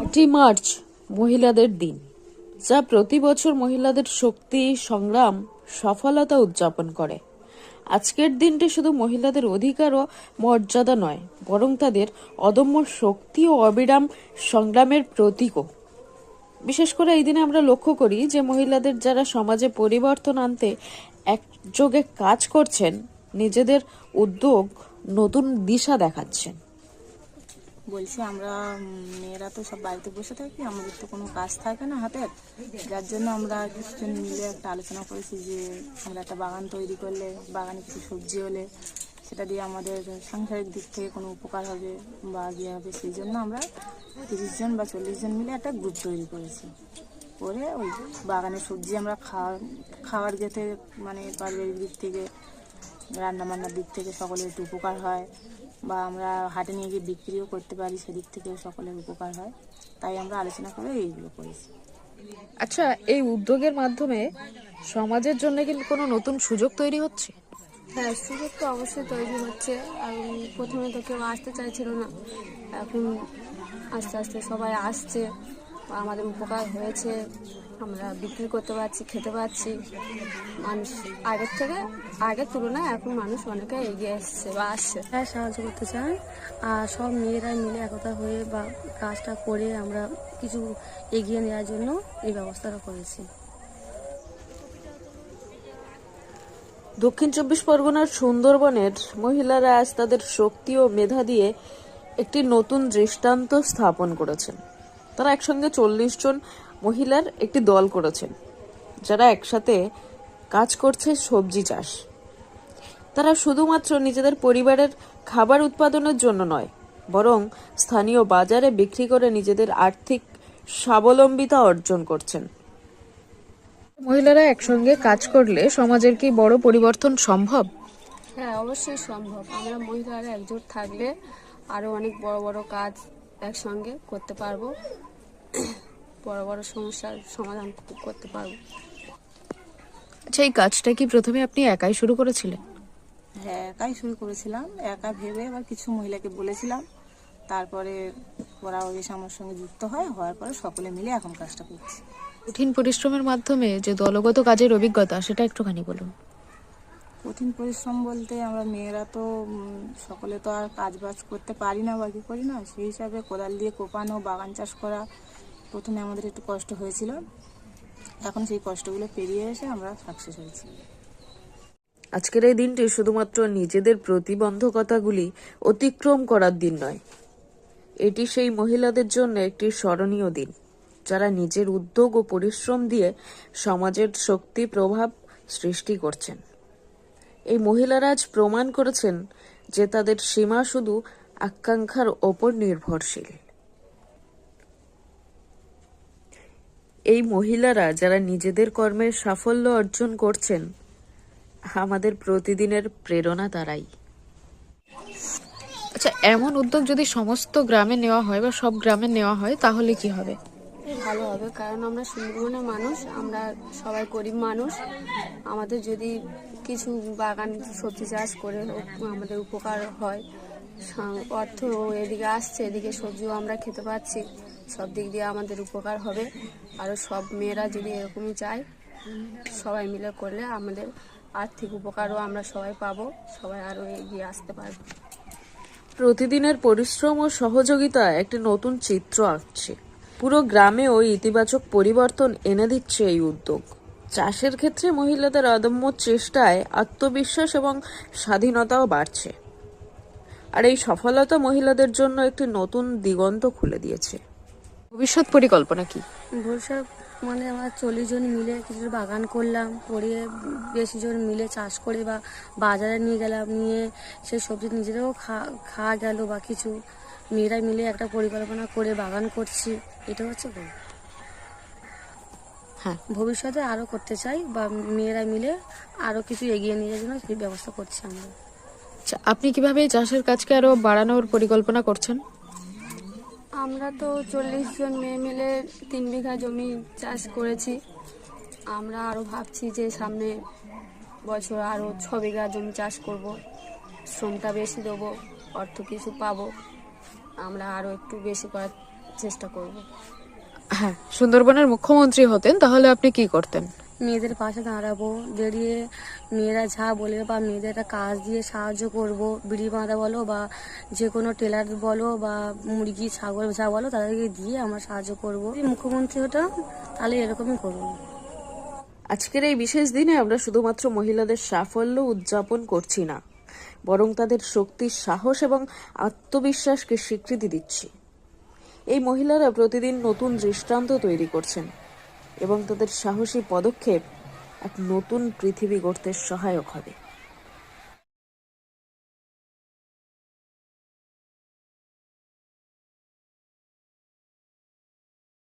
আটই মার্চ, মহিলাদের দিন, যা প্রতি বছর মহিলাদের শক্তি, সংগ্রাম, সফলতা উদযাপন করে। আজকের দিনটি শুধু মহিলাদের অধিকার ও মর্যাদা নয়, বরং তাদের অদম্য শক্তি ও অবিরাম সংগ্রামের প্রতীকও। বিশেষ করে এই দিনে আমরা লক্ষ্য করি যে মহিলাদের যারা সমাজে পরিবর্তন আনতে একযোগে কাজ করছেন, নিজেদের উদ্যোগ নতুন দিশা দেখাচ্ছেন। বলছি আমরা মেয়েরা তো সব বাড়িতে বসে থাকি, আমাদের তো কোনো কাজ থাকে না হাতের যার জন্য আমরা কিছুজন মিলে একটা আলোচনা করেছি যে আমরা একটা বাগান তৈরি করলে, বাগানে কিছু সবজি হলে সেটা দিয়ে আমাদের সাংসারিক দিক থেকে কোনো উপকার হবে বা ইয়ে হবে, সেই জন্য আমরা তিরিশ জন বা চল্লিশ জন মিলে একটা গ্রুপ তৈরি করেছি। করে ওই বাগানের সবজি আমরা খাওয়ার খাওয়ার যেতে মানে পারিবারিক দিক থেকে রান্না বান্নার দিক থেকে সকলের একটু উপকার হয় বা আমরা হাটে নিয়ে গিয়ে বিক্রিও করতে পারি, সেদিক থেকেও সকলের উপকার হয়। তাই আমরা আলোচনা করে এইগুলো করেছি। আচ্ছা এই উদ্যোগের মাধ্যমে সমাজের জন্য কিন্তু কোনো নতুন সুযোগ তৈরি হচ্ছে? হ্যাঁ সুযোগ তো অবশ্যই তৈরি হচ্ছে। প্রথমে তো কেউ আসতে চাইছিল না। এখন আস্তে আস্তে সবাই আসছে। আমাদের উপকার হয়েছে। আমরা বিক্রি করতে পারছি, খেতে পারছি। মানুষ আগের থেকে, আগের তুলনায় এখন মানুষ অনেকে এগিয়ে আসছে বা আসছে। হ্যাঁ সাহায্য করতে চাই আর সব মেয়েরা মিলে একতা হয়ে বা কাজটা করে আমরা কিছু এগিয়ে নেওয়ার জন্য এই ব্যবস্থাটা করেছি। দক্ষিণ চব্বিশ পরগনার সুন্দরবনের মহিলারা আজ তাদের শক্তি ও মেধা দিয়ে একটি নতুন দৃষ্টান্ত স্থাপন করেছেন। তারা একসঙ্গে চল্লিশ জন মহিলার একটি দল করেছেন, যারা একসাথে কাজ করছে সবজি চাষ। তারা শুধুমাত্র নিজেদের পরিবারের খাবার উৎপাদনের জন্য নয়, বরং স্থানীয় বাজারে বিক্রি করে নিজেদের আর্থিক স্বাবলম্বিতা অর্জন করছেন। মহিলারা একসঙ্গে কাজ করলে সমাজের কি বড় পরিবর্তন সম্ভব? হ্যাঁ অবশ্যই সম্ভব। আমরা মহিলারা একজোট থাকলে আরও অনেক বড় বড় কাজ একসঙ্গে করতে পারব। বড় বড় সমস্যার সমাধান করতে পারব। আচ্ছা এই কাজটা কি প্রথমে আপনি একাই শুরু করেছিলেন? হ্যাঁ একাই শুরু করেছিলাম। একা ভেবে আবার কিছু মহিলাকে বলেছিলাম। তারপরে ওরা ওই আমার সঙ্গে যুক্ত হয়। হওয়ার পরে সকলে মিলে এখন কাজটা করছি। কঠিন পরিশ্রমের মাধ্যমে যে দলগত কাজের অভিজ্ঞতা সেটা একটুখানি বলুন। কঠিন পরিশ্রম বলতে আমরা মেয়েরা তো উম, সকলে তো আর কাজ বাজ করতে পারি না বা কি করি না সেই হিসাবে কোদাল দিয়ে কোপানো বাগান চাষ করা প্রথমে আমাদের একটু কষ্ট হয়েছিল। এখন সেই কষ্টগুলো পেরিয়ে এসে আমরা সাকসেস হয়েছি। আজকের এই দিনটি শুধুমাত্র নিজেদের প্রতিবন্ধকতাগুলি অতিক্রম করার দিন নয় এটি সেই মহিলাদের জন্য একটি স্মরণীয় দিন। যারা নিজের উদ্যোগ ও পরিশ্রম দিয়ে সমাজের শক্তি প্রভাব সৃষ্টি করছেন। এই মহিলারা আজ প্রমাণ করেছেন যে তাদের সীমা শুধু আকাঙ্ক্ষার ওপর নির্ভরশীল। এই মহিলারা যারা নিজেদের কর্মের সাফল্য অর্জন করছেন, আমাদের প্রতিদিনের প্রেরণা তারাই। আচ্ছা এমন উদ্যোগ যদি সমস্ত গ্রামে নেওয়া হয় বা সব গ্রামে নেওয়া হয়, তাহলে কি হবে? ভালো হবে, কারণ আমরা সুন্দরবনের মানুষ, আমরা সবাই গরিব মানুষ। আমাদের যদি কিছু বাগান, সবজি চাষ করে আমাদের উপকার হয়। অর্থ এদিকে আসছে, এদিকে সবজিও আমরা খেতে পাচ্ছি। সব দিক দিয়ে আমাদের উপকার হবে। আরও সব মেয়েরা যদি এরকমই চায়, সবাই মিলে করলে আমাদের আর্থিক উপকারও আমরা সবাই পাবো, সবাই আরও এগিয়ে আসতে পারব। প্রতিদিনের পরিশ্রম ও সহযোগিতা একটি নতুন চিত্র আঁকছে। পুরো গ্রামেও ইতিবাচক পরিবর্তন এনে দিচ্ছে এই উদ্যোগ। চাষের ক্ষেত্রে মহিলাদের অদম্য চেষ্টায় আত্মবিশ্বাস এবং স্বাধীনতাও বাড়ছে। আর এই সফলতা মহিলাদের জন্য একটি নতুন দিগন্ত খুলে দিয়েছে। ভবিষ্যৎ পরিকল্পনা কি? ভবিষ্যৎ মানে আমরা চল্লিশ জন মিলে কিছু বাগান করলাম করে বেশি জন মিলে চাষ করে বা বাজারে নিয়ে গেলাম নিয়ে সেই সবজি নিজেরাও খা- খাওয়া গেল বা কিছু। মেয়েরা মিলে একটা পরিকল্পনা করে বাগান করছি। এটা হচ্ছে। হ্যাঁ। ভবিষ্যতে আরও করতে চাই বা মেয়েরা মিলে আরও কিছু এগিয়ে নিয়ে যাওয়ার জন্য সেই ব্যবস্থা করছি আমরা। আচ্ছা আপনি কীভাবে চাষের কাজকে আরও বাড়ানোর পরিকল্পনা করছেন? আমরা তো চল্লিশ জন মেয়ে মিলে তিন বিঘা জমি চাষ করেছি। আমরা আরও ভাবছি যে সামনে বছর আরও ছ বিঘা জমি চাষ করব। শ্রমটা বেশি দেবো অর্থ কিছু পাবো। আমরা আরও একটু বেশি করার চেষ্টা করব। হ্যাঁ সুন্দরবনের মুখ্যমন্ত্রী হতেন তাহলে আপনি কি করতেন? মেয়েদের পাশে দাঁড়াবো দাঁড়িয়ে মেয়েরা যা বলে বা মেয়েদের একটা কাজ দিয়ে সাহায্য করব বিড়ি বাঁধা বলো বা যে কোনো টেলার বলো বা মুরগি ছাগল যা বলো তাদেরকে দিয়ে আমরা সাহায্য করব। মুখ্যমন্ত্রী হতাম তাহলে এরকমই করব। আজকের এই বিশেষ দিনে আমরা শুধুমাত্র মহিলাদের সাফল্য উদযাপন করছি না বরং তাদের শক্তি সাহস এবং আত্মবিশ্বাসকে স্বীকৃতি দিচ্ছি। এই মহিলারা প্রতিদিন নতুন দৃষ্টান্ত তৈরি করছেন এবং তাদের সাহসী পদক্ষেপ এক নতুন পৃথিবী গড়তে সহায়ক হবে।